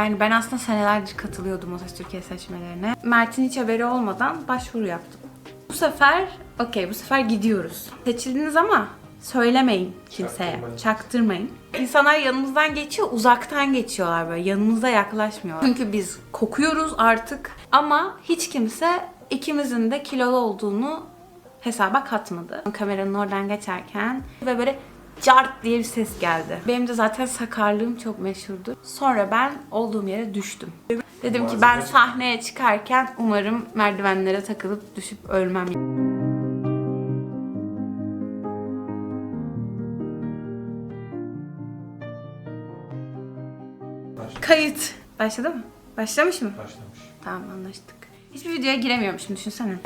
Yani ben aslında senelerdir katılıyordum O Ses Türkiye seçmelerine. Mert'in hiç haberi olmadan başvuru yaptım. Bu sefer, okey bu sefer gidiyoruz. Seçildiniz ama söylemeyin kimseye. Çaktırmayın. Çaktırmayın. İnsanlar yanımızdan geçiyor, uzaktan geçiyorlar böyle. Yanımıza yaklaşmıyorlar. Çünkü biz kokuyoruz artık. Ama hiç kimse ikimizin de kilolu olduğunu hesaba katmadı. Kameranın oradan geçerken ve böyle cart diye bir ses geldi. Benim de zaten sakarlığım çok meşhurdur. Sonra ben olduğum yere düştüm. Dedim ki ben sahneye çıkarken umarım merdivenlere takılıp düşüp ölmem. Kayıt. Başladı mı? Başlamış mı? Başlamış. Tamam anlaştık. Hiçbir videoya giremiyormuşum düşünsene.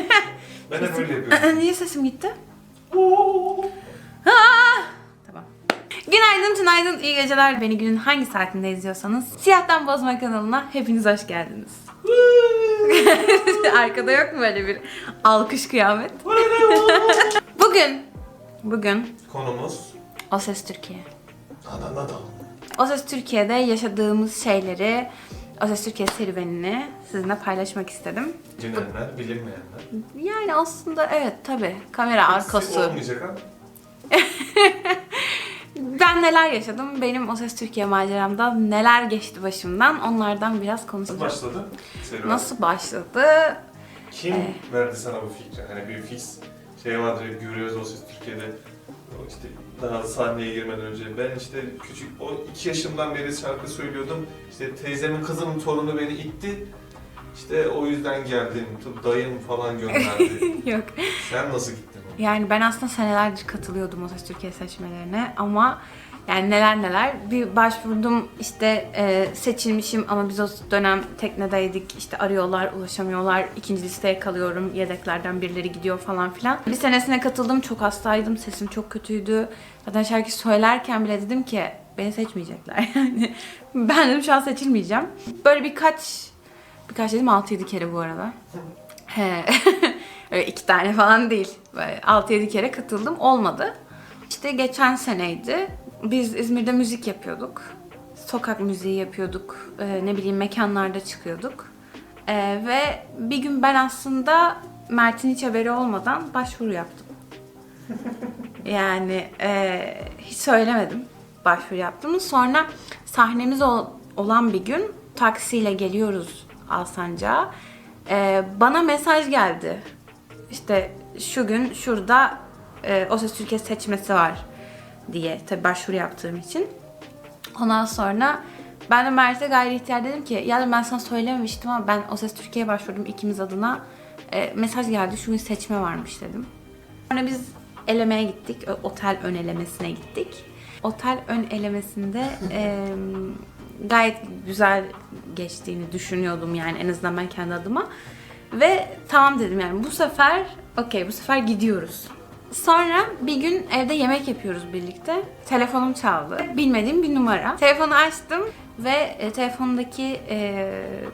Ben de böyle yapıyorum. Niye sesim gitti? Günaydın, iyi geceler. Beni günün hangi saatinde izliyorsanız Siyahtan Bozma kanalına hepiniz hoş geldiniz. Arkada yok mu böyle bir alkış kıyamet? bugün, bugün Konumuz O Ses Türkiye. Adan adan. O Ses Türkiye'de yaşadığımız şeyleri, O Ses Türkiye serüvenini sizinle paylaşmak istedim. Bilinenler, bilinmeyenler. Yani aslında evet tabi kamera arkası. Olmayacak ha. Ben neler yaşadım, benim O Ses Türkiye maceramda neler geçti başımdan onlardan biraz Nasıl konuşacağım. başladı? Serüven. Nasıl başladı? Kim verdi sana bu fikri? Hani bir fix şey vardır hep görüyoruz o ses Türkiye'de. İşte daha sahneye girmeden önce ben işte küçük o iki yaşımdan beri şarkı söylüyordum. İşte teyzemin kızının torunu beni itti. İşte o yüzden geldim. Dayım falan gönderdi. Yok. Sen nasıl gittin? Yani ben aslında senelerdir katılıyordum O Ses Türkiye seçmelerine ama yani neler neler bir başvurdum işte e, seçilmişim ama biz o dönem teknedeydik işte arıyorlar ulaşamıyorlar ikinci listeye kalıyorum yedeklerden birileri gidiyor falan filan. Bir senesine katıldım çok hastaydım sesim çok kötüydü. Zaten şarkı söylerken bile dedim ki beni seçmeyecekler yani ben dedim şu an seçilmeyeceğim. Böyle birkaç birkaç dedim 6-7 kere bu arada. He. Öyle iki tane falan değil. Böyle 6-7 kere katıldım. Olmadı. İşte geçen seneydi. Biz İzmir'de müzik yapıyorduk. Sokak müziği yapıyorduk. Ee, ne bileyim mekanlarda çıkıyorduk. Ee, ve bir gün ben aslında Mert'in hiç haberi olmadan başvuru yaptım. Yani e, hiç söylemedim başvuru yaptığımı. Sonra sahnemiz ol- olan bir gün taksiyle geliyoruz Alsancak'a. E, bana mesaj geldi. İşte şu gün şurada e, O Ses Türkiye seçmesi var diye. Tabii başvuru yaptığım için. Ondan sonra ben de Mert'e gayri ihtiyar dedim ki ya dedim ben sana söylememiştim ama ben O Ses Türkiye'ye başvurdum ikimiz adına. E, mesaj geldi şu gün seçme varmış dedim. Sonra biz elemeye gittik. Otel ön elemesine gittik. Otel ön elemesinde e, gayet güzel geçtiğini düşünüyordum yani en azından ben kendi adıma. Ve tamam dedim yani bu sefer okey bu sefer gidiyoruz. Sonra bir gün evde yemek yapıyoruz birlikte. Telefonum çaldı. Bilmediğim bir numara. Telefonu açtım ve e, telefondaki e,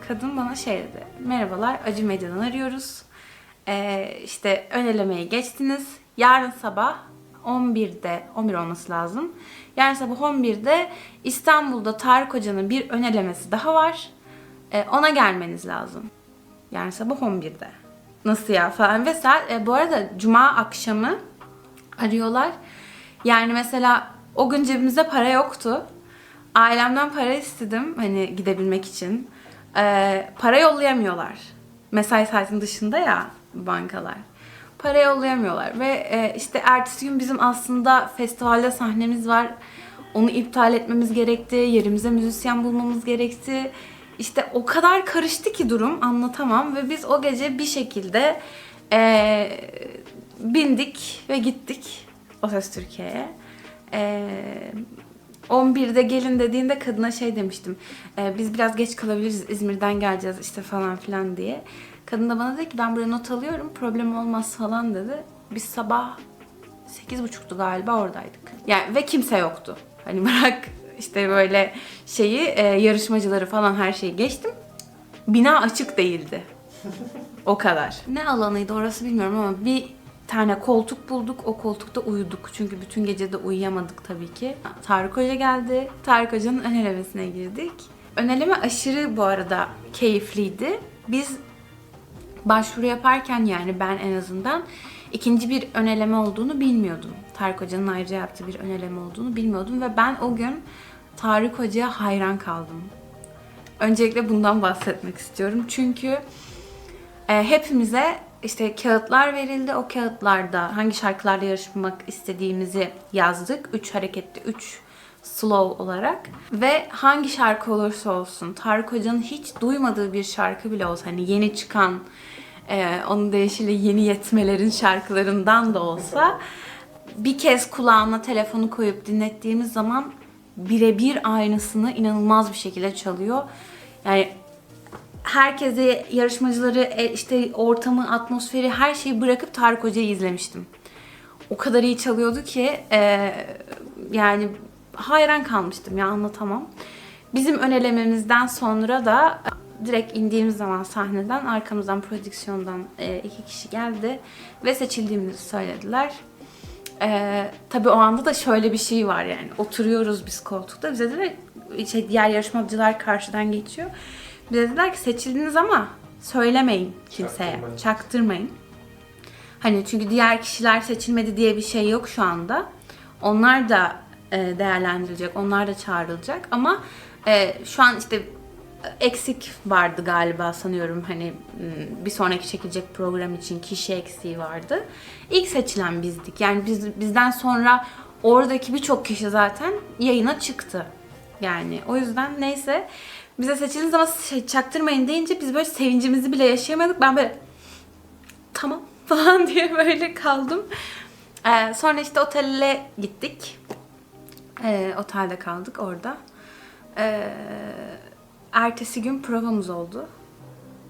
kadın bana şey dedi. Merhabalar Acı Medya'dan arıyoruz. E, işte ön geçtiniz. Yarın sabah 11'de, 11 olması lazım. Yarın sabah 11'de İstanbul'da Tarık Hoca'nın bir ön elemesi daha var. E, ona gelmeniz lazım. Yarın sabah 11'de. Nasıl ya falan ve saat, e, bu arada cuma akşamı arıyorlar. Yani mesela o gün cebimizde para yoktu. Ailemden para istedim hani gidebilmek için. E, para yollayamıyorlar. Mesai saatin dışında ya bankalar. Para yollayamıyorlar ve e, işte ertesi gün bizim aslında festivalde sahnemiz var. Onu iptal etmemiz gerekti. Yerimize müzisyen bulmamız gerekti. İşte o kadar karıştı ki durum anlatamam ve biz o gece bir şekilde e, bindik ve gittik O Ses Türkiye'ye. E, 11'de gelin dediğinde kadına şey demiştim. e, biz biraz geç kalabiliriz İzmir'den geleceğiz işte falan filan diye. Kadın da bana dedi ki ben buraya not alıyorum problem olmaz falan dedi. Biz sabah 8.30'tu galiba oradaydık. Yani ve kimse yoktu. Hani bırak işte böyle şeyi e, yarışmacıları falan her şeyi geçtim. Bina açık değildi. O kadar. Ne alanıydı orası bilmiyorum ama bir tane koltuk bulduk. O koltukta uyuduk. Çünkü bütün gece de uyuyamadık tabii ki. Tarık Hoca geldi. Tarık Hoca'nın ön elemesine girdik. Öneleme aşırı bu arada keyifliydi. Biz başvuru yaparken yani ben en azından ikinci bir öneleme olduğunu bilmiyordum. Tarık Hoca'nın ayrıca yaptığı bir öneleme olduğunu bilmiyordum ve ben o gün Tarık Hoca'ya hayran kaldım. Öncelikle bundan bahsetmek istiyorum. Çünkü e, hepimize işte kağıtlar verildi. O kağıtlarda hangi şarkılarla yarışmak istediğimizi yazdık. Üç hareketli, üç slow olarak. Ve hangi şarkı olursa olsun, Tarık Hoca'nın hiç duymadığı bir şarkı bile olsa, hani yeni çıkan, e, onun deyişiyle yeni yetmelerin şarkılarından da olsa bir kez kulağına telefonu koyup dinlettiğimiz zaman birebir aynısını inanılmaz bir şekilde çalıyor. Yani herkese yarışmacıları e, işte ortamı, atmosferi her şeyi bırakıp Tarık Hoca'yı izlemiştim. O kadar iyi çalıyordu ki e, yani hayran kalmıştım ya anlatamam. Bizim önelememizden sonra da direkt indiğimiz zaman sahneden arkamızdan prodüksiyondan e, iki kişi geldi ve seçildiğimizi söylediler. Ee, tabii o anda da şöyle bir şey var yani. Oturuyoruz biz koltukta. Bize dediler, şey, diğer yarışmacılar karşıdan geçiyor. Bize dediler ki seçildiniz ama söylemeyin kimseye. Çaktırmayın. Çaktırmayın. Hani çünkü diğer kişiler seçilmedi diye bir şey yok şu anda. Onlar da e, değerlendirilecek, onlar da çağrılacak ama e, şu an işte eksik vardı galiba sanıyorum hani m, bir sonraki çekilecek program için kişi eksiği vardı. İlk seçilen bizdik. Yani biz bizden sonra oradaki birçok kişi zaten yayına çıktı. Yani o yüzden neyse bize seçildiniz ama şey, çaktırmayın deyince biz böyle sevincimizi bile yaşayamadık. Ben böyle tamam falan diye böyle kaldım. Ee, sonra işte otele gittik. Ee, otelde kaldık orada. Ee, ertesi gün provamız oldu.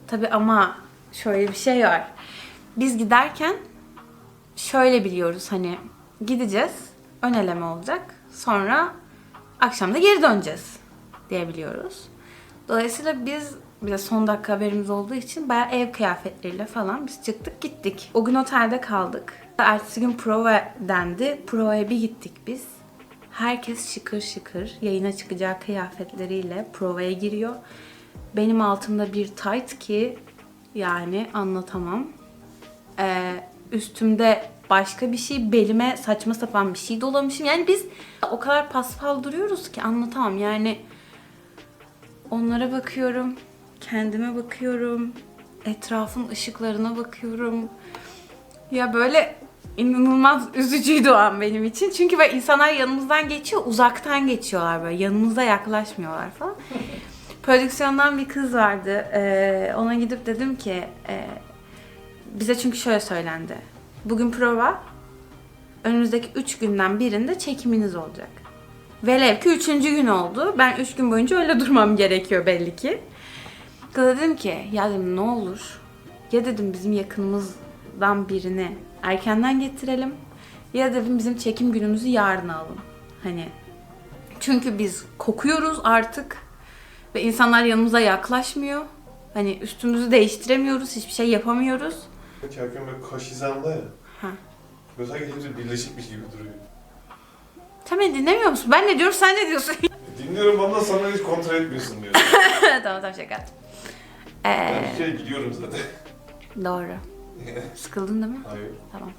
Tabi ama şöyle bir şey var. Biz giderken şöyle biliyoruz hani gideceğiz, ön eleme olacak. Sonra akşam da geri döneceğiz diye biliyoruz. Dolayısıyla biz bir de son dakika haberimiz olduğu için bayağı ev kıyafetleriyle falan biz çıktık gittik. O gün otelde kaldık. Ertesi gün prova dendi. Provaya bir gittik biz. Herkes şıkır şıkır yayına çıkacağı kıyafetleriyle provaya giriyor. Benim altımda bir tight ki yani anlatamam. Ee, üstümde başka bir şey, belime saçma sapan bir şey dolamışım. Yani biz o kadar paspal duruyoruz ki anlatamam. Yani onlara bakıyorum, kendime bakıyorum, etrafın ışıklarına bakıyorum. Ya böyle inanılmaz üzücüydü o an benim için. Çünkü böyle insanlar yanımızdan geçiyor, uzaktan geçiyorlar böyle. Yanımıza yaklaşmıyorlar falan. Prodüksiyondan bir kız vardı. Ee, ona gidip dedim ki e, bize çünkü şöyle söylendi. Bugün prova. Önümüzdeki 3 günden birinde çekiminiz olacak. Velev ki 3. gün oldu. Ben 3 gün boyunca öyle durmam gerekiyor belli ki. Kıza dedim ki ya dedim ne olur. Ya dedim bizim yakınımızdan birini erkenden getirelim. Ya dedim bizim çekim günümüzü yarın alın. Hani çünkü biz kokuyoruz artık ve insanlar yanımıza yaklaşmıyor. Hani üstümüzü değiştiremiyoruz, hiçbir şey yapamıyoruz. Kerken böyle kaş hizamda ya. Ha. Böyle sanki hepsi birleşikmiş gibi duruyor. Sen beni dinlemiyor musun? Ben ne diyorum, sen ne diyorsun? Dinliyorum ama sana hiç kontrol etmiyorsun diyor. tamam tamam şaka. yaptım. Ben Ee, bir kere gidiyorum zaten. doğru. Sıkıldın değil mi? Hayır, Tamam.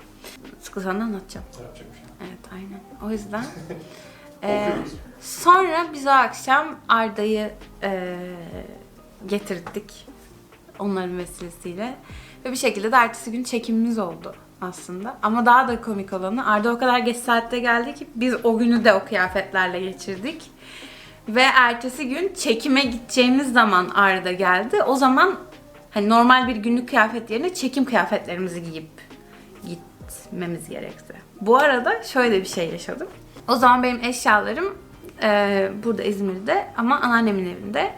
Sıkılsan da anlatacağım. yapacak bir şey. Evet aynen. O yüzden. Okuyoruz. sonra biz o akşam Arda'yı e, getirdik. Onların vesilesiyle. Ve bir şekilde de ertesi gün çekimimiz oldu aslında. Ama daha da komik olanı Arda o kadar geç saatte geldi ki biz o günü de o kıyafetlerle geçirdik. Ve ertesi gün çekime gideceğimiz zaman Arda geldi. O zaman hani normal bir günlük kıyafet yerine çekim kıyafetlerimizi giyip gitmemiz gerekti. Bu arada şöyle bir şey yaşadım. O zaman benim eşyalarım e, burada İzmir'de ama anneannemin evinde.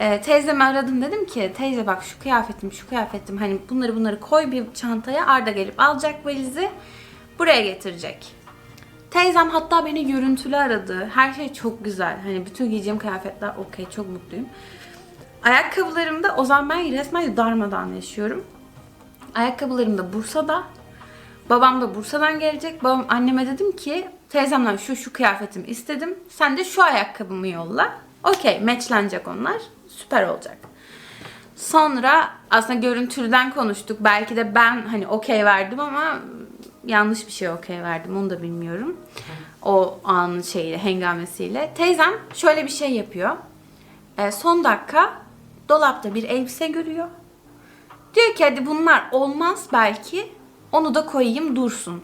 E, teyzemi aradım dedim ki teyze bak şu kıyafetim şu kıyafetim hani bunları bunları koy bir çantaya Arda gelip alacak valizi buraya getirecek. Teyzem hatta beni görüntülü aradı. Her şey çok güzel. Hani bütün giyeceğim kıyafetler okey çok mutluyum. Ayakkabılarımda o zaman ben resmen darmadan yaşıyorum. Ayakkabılarım da Bursa'da. Babam da Bursa'dan gelecek. Babam anneme dedim ki teyzemden şu şu kıyafetimi istedim. Sen de şu ayakkabımı yolla. Okey, matchlenecek onlar. Süper olacak. Sonra aslında görüntüden konuştuk. Belki de ben hani okey verdim ama yanlış bir şey okey verdim. Onu da bilmiyorum. O anın şeyi, hengamesiyle. Teyzem şöyle bir şey yapıyor. Ee, son dakika dolapta bir elbise görüyor. Diyor ki hadi bunlar olmaz belki. Onu da koyayım dursun.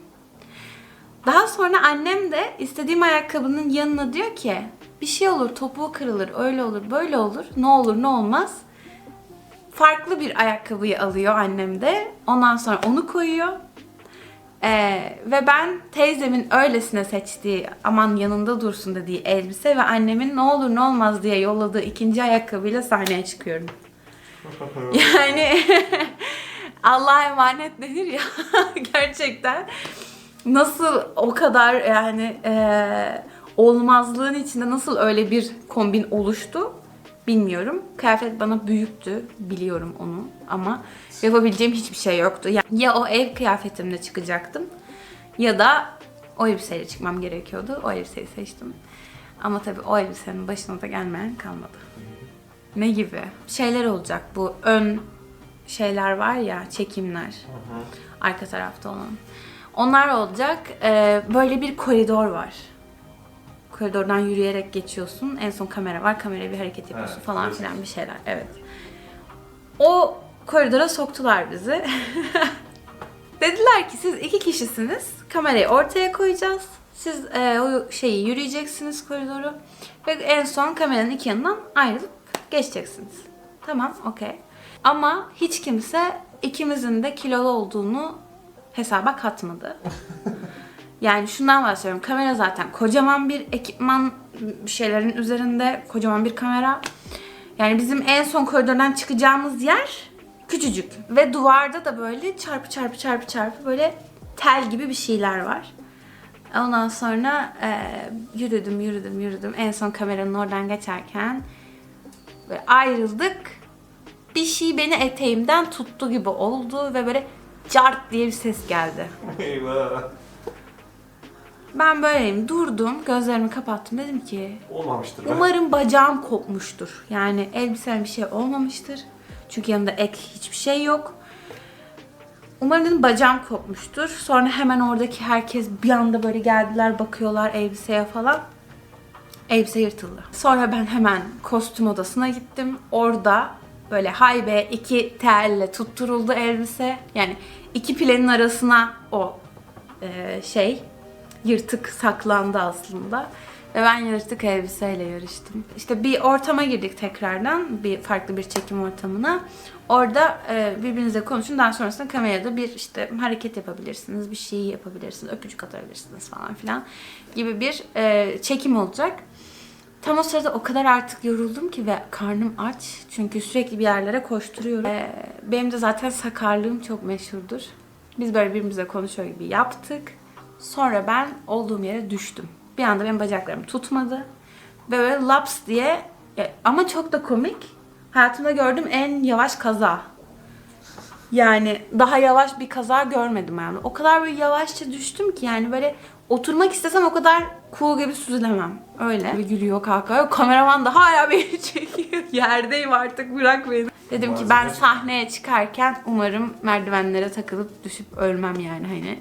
Daha sonra annem de istediğim ayakkabının yanına diyor ki bir şey olur topuğu kırılır öyle olur böyle olur ne olur ne olmaz. Farklı bir ayakkabıyı alıyor annem de. Ondan sonra onu koyuyor. Ee, ve ben teyzemin öylesine seçtiği aman yanında dursun dediği elbise ve annemin ne olur ne olmaz diye yolladığı ikinci ayakkabıyla sahneye çıkıyorum. Yani Allah'a emanet denir ya gerçekten nasıl o kadar yani eee, olmazlığın içinde nasıl öyle bir kombin oluştu bilmiyorum. Kıyafet bana büyüktü biliyorum onu ama yapabileceğim hiçbir şey yoktu. Ya, ya o ev kıyafetimle çıkacaktım ya da o elbiseyle çıkmam gerekiyordu. O elbiseyi seçtim. Ama tabii o elbisenin başına da gelmeyen kalmadı. Ne gibi? Şeyler olacak bu ön şeyler var ya çekimler. Arka tarafta olan. Onlar olacak. Ee, böyle bir koridor var. Koridordan yürüyerek geçiyorsun. En son kamera var. Kameraya bir hareket yapıyorsun Evet, falan klasik. filan bir şeyler. Evet. O koridora soktular bizi. Dediler ki siz iki kişisiniz. Kamerayı ortaya koyacağız. Siz e, o şeyi yürüyeceksiniz koridoru. Ve en son kameranın iki yanından ayrılıp geçeceksiniz. Tamam, okey. Ama hiç kimse ikimizin de kilolu olduğunu hesaba katmadı. Yani şundan bahsediyorum. Kamera zaten kocaman bir ekipman şeylerin üzerinde kocaman bir kamera. Yani bizim en son koridordan çıkacağımız yer küçücük ve duvarda da böyle çarpı çarpı çarpı çarpı böyle tel gibi bir şeyler var. Ondan sonra e, yürüdüm yürüdüm yürüdüm. En son kameranın oradan geçerken ve ayrıldık. Bir şey beni eteğimden tuttu gibi oldu ve böyle cart diye bir ses geldi. Eyvah. Ben böyleyim. Durdum, gözlerimi kapattım. Dedim ki Olmamıştır. be. umarım bacağım kopmuştur. Yani elbisem bir şey olmamıştır. Çünkü yanımda ek hiçbir şey yok. Umarım dedim bacağım kopmuştur. Sonra hemen oradaki herkes bir anda böyle geldiler bakıyorlar elbiseye falan. Elbise yırtıldı. Sonra ben hemen kostüm odasına gittim. Orada böyle haybe iki telle tutturuldu elbise. Yani iki planin arasına o e, şey yırtık saklandı aslında. Ve ben yırtık elbiseyle yarıştım. İşte bir ortama girdik tekrardan. Bir farklı bir çekim ortamına. Orada e, birbirinizle konuşun. Daha sonrasında kamerada bir işte hareket yapabilirsiniz. Bir şey yapabilirsiniz. Öpücük atabilirsiniz falan filan. Gibi bir e, çekim olacak. Tam o sırada o kadar artık yoruldum ki ve karnım aç. Çünkü sürekli bir yerlere koşturuyorum. Ee, benim de zaten sakarlığım çok meşhurdur. Biz böyle birbirimizle konuşuyor gibi yaptık. Sonra ben olduğum yere düştüm. Bir anda benim bacaklarım tutmadı. Ve böyle laps diye e, ama çok da komik. Hayatımda gördüğüm en yavaş kaza. Yani daha yavaş bir kaza görmedim yani. O kadar böyle yavaşça düştüm ki yani böyle oturmak istesem o kadar cool gibi süzülemem. Öyle. Ve gülüyor kalkıyor. Kameraman da hala beni çekiyor. Yerdeyim artık bırak beni. Dedim ki ben sahneye çıkarken umarım merdivenlere takılıp düşüp ölmem yani hani.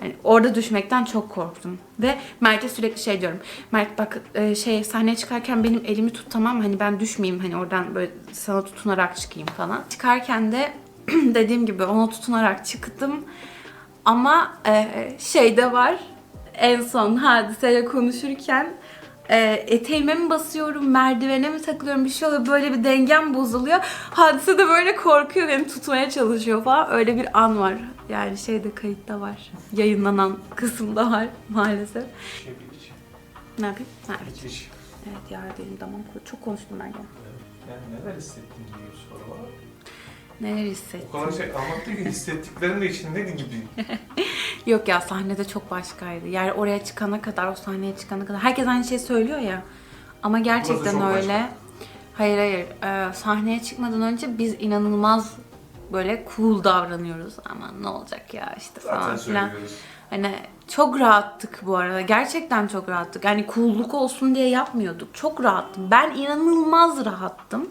Hani orada düşmekten çok korktum. Ve Mert'e sürekli şey diyorum. Mert bak e, şey sahneye çıkarken benim elimi tut tamam? Hani ben düşmeyeyim hani oradan böyle sana tutunarak çıkayım falan. Çıkarken de dediğim gibi ona tutunarak çıktım. Ama e, şey de var. En son hadiseyle konuşurken e, eteğime mi basıyorum, merdivene mi takılıyorum bir şey oluyor. Böyle bir dengem bozuluyor. Hadise de böyle korkuyor, beni tutmaya çalışıyor falan. Öyle bir an var. Yani şeyde kayıtta var. Yayınlanan kısımda var maalesef. Ne yapayım? Ha, evet. Evet ya benim damam. Çok konuştum ben ya. Yani neler hissettin gibi bir soru var. Neler hissettim. O kadar şey anlattı ki hissettiklerin de içindeydi gibi. Yok ya sahnede çok başkaydı. Yani oraya çıkana kadar, o sahneye çıkana kadar. Herkes aynı şeyi söylüyor ya. Ama gerçekten çok öyle. başka. Hayır hayır. Ee, sahneye çıkmadan önce biz inanılmaz böyle cool davranıyoruz. Ama ne olacak ya işte Zaten falan filan. söylüyoruz. Hani Çok rahattık bu arada. Gerçekten çok rahattık. Yani cool'luk olsun diye yapmıyorduk. Çok rahattım. Ben inanılmaz rahattım.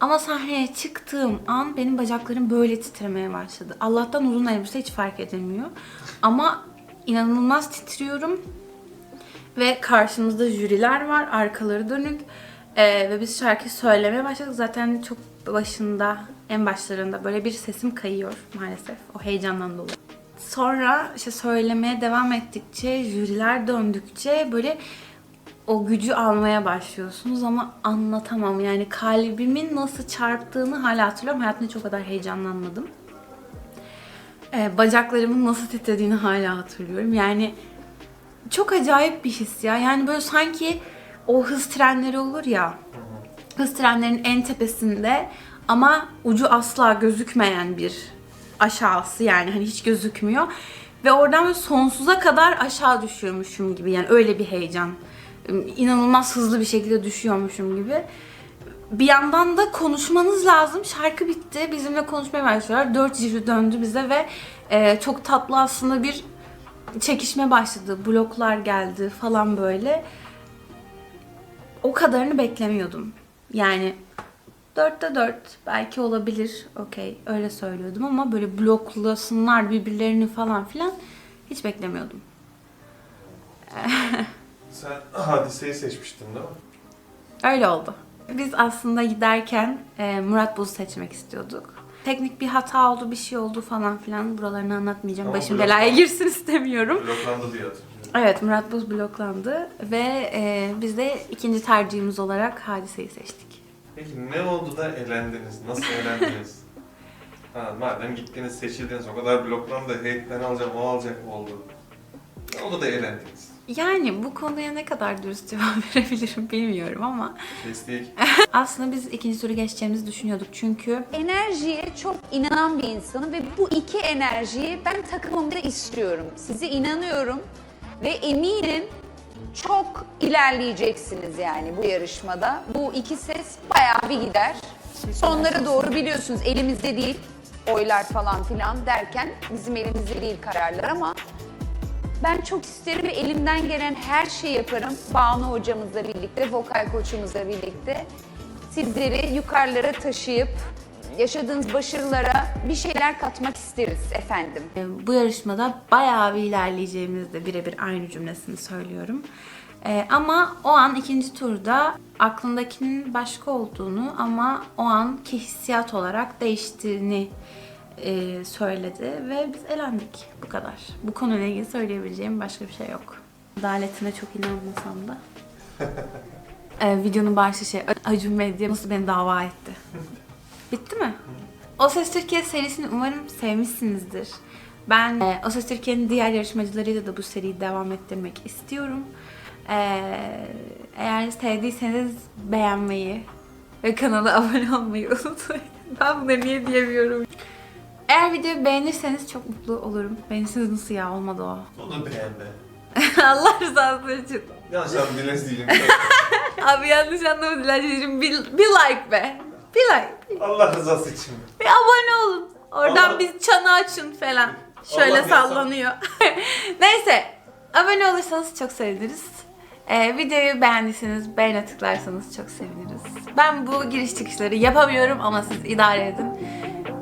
Ama sahneye çıktığım an benim bacaklarım böyle titremeye başladı. Allah'tan uzun elbise hiç fark edilmiyor. Ama inanılmaz titriyorum. Ve karşımızda jüriler var, arkaları dönük. Ee, ve biz şarkı söylemeye başladık. Zaten çok başında, en başlarında böyle bir sesim kayıyor maalesef. O heyecandan dolayı. Sonra işte söylemeye devam ettikçe, jüriler döndükçe böyle o gücü almaya başlıyorsunuz ama anlatamam. Yani kalbimin nasıl çarptığını hala hatırlıyorum. Hayatımda hiç o kadar heyecanlanmadım. Ee, bacaklarımın nasıl titrediğini hala hatırlıyorum. Yani çok acayip bir his ya. Yani böyle sanki o hız trenleri olur ya. Hız trenlerinin en tepesinde ama ucu asla gözükmeyen bir aşağısı yani hani hiç gözükmüyor. Ve oradan böyle sonsuza kadar aşağı düşüyormuşum gibi yani öyle bir heyecan. İnanılmaz hızlı bir şekilde düşüyormuşum gibi. Bir yandan da konuşmanız lazım. Şarkı bitti. Bizimle konuşmaya başlıyorlar. Dört jüri döndü bize ve e, çok tatlı aslında bir çekişme başladı. Bloklar geldi falan böyle. O kadarını beklemiyordum. Yani dörtte dört belki olabilir. Okey öyle söylüyordum ama böyle bloklasınlar birbirlerini falan filan hiç beklemiyordum. Sen hadiseyi seçmiştin değil mi? Öyle oldu. Biz aslında giderken e, Murat Boz'u seçmek istiyorduk. Teknik bir hata oldu, bir şey oldu falan filan. Buralarını anlatmayacağım. Ama Başım belaya girsin istemiyorum. Bloklandı diye hatırlıyorum. Evet, Murat Boz bloklandı ve e, biz de ikinci tercihimiz olarak Hadise'yi seçtik. Peki ne oldu da elendiniz? Nasıl elendiniz? ha, madem gittiniz seçildiniz o kadar bloklandı. Hey ben alacağım o alacak oldu. Ne oldu da elendiniz? Yani bu konuya ne kadar dürüst cevap verebilirim bilmiyorum ama Kestik. aslında biz ikinci turu geçeceğimizi düşünüyorduk çünkü Enerjiye çok inanan bir insanım ve bu iki enerjiyi ben takımımda istiyorum. Size inanıyorum ve eminim çok ilerleyeceksiniz yani bu yarışmada. Bu iki ses bayağı bir gider. Sonlara doğru biliyorsunuz elimizde değil oylar falan filan derken bizim elimizde değil kararlar ama ben çok isterim ve elimden gelen her şeyi yaparım. Banu hocamızla birlikte, vokal koçumuzla birlikte. Sizleri yukarılara taşıyıp yaşadığınız başarılara bir şeyler katmak isteriz efendim. e, bu yarışmada bayağı bir ilerleyeceğimiz de birebir aynı cümlesini söylüyorum. E, ama o an ikinci turda aklındakinin başka olduğunu ama o anki hissiyat olarak değiştiğini e, söyledi ve biz elendik. Bu kadar. Bu konuyla ilgili söyleyebileceğim başka bir şey yok. Adaletine çok inanmasam da. e, videonun başı şey, Acun Medya nasıl beni dava etti. Bitti mi? O Ses Türkiye serisini umarım sevmişsinizdir. Ben e, O Ses Türkiye'nin diğer yarışmacılarıyla da bu seriyi devam ettirmek istiyorum. E, eğer sevdiyseniz beğenmeyi ve kanala abone olmayı unutmayın. Ben bunları niye diyemiyorum. Eğer videoyu beğenirseniz çok mutlu olurum. Beğenirseniz nasıl ya olmadı o. Onu beğenme. Allah rızası için. Yanlış anladım dileniz değilim. Abi yanlış anlama dilencim. Bir, bir like be. Bir like. Allah rızası için. Bir abone olun. Oradan Allah- bir çanı açın falan. Şöyle Allah sallanıyor. Neyse. Abone olursanız çok seviniriz. Ee, videoyu beğendiyseniz beğene tıklarsanız çok seviniriz. Ben bu giriş çıkışları yapamıyorum ama siz idare edin.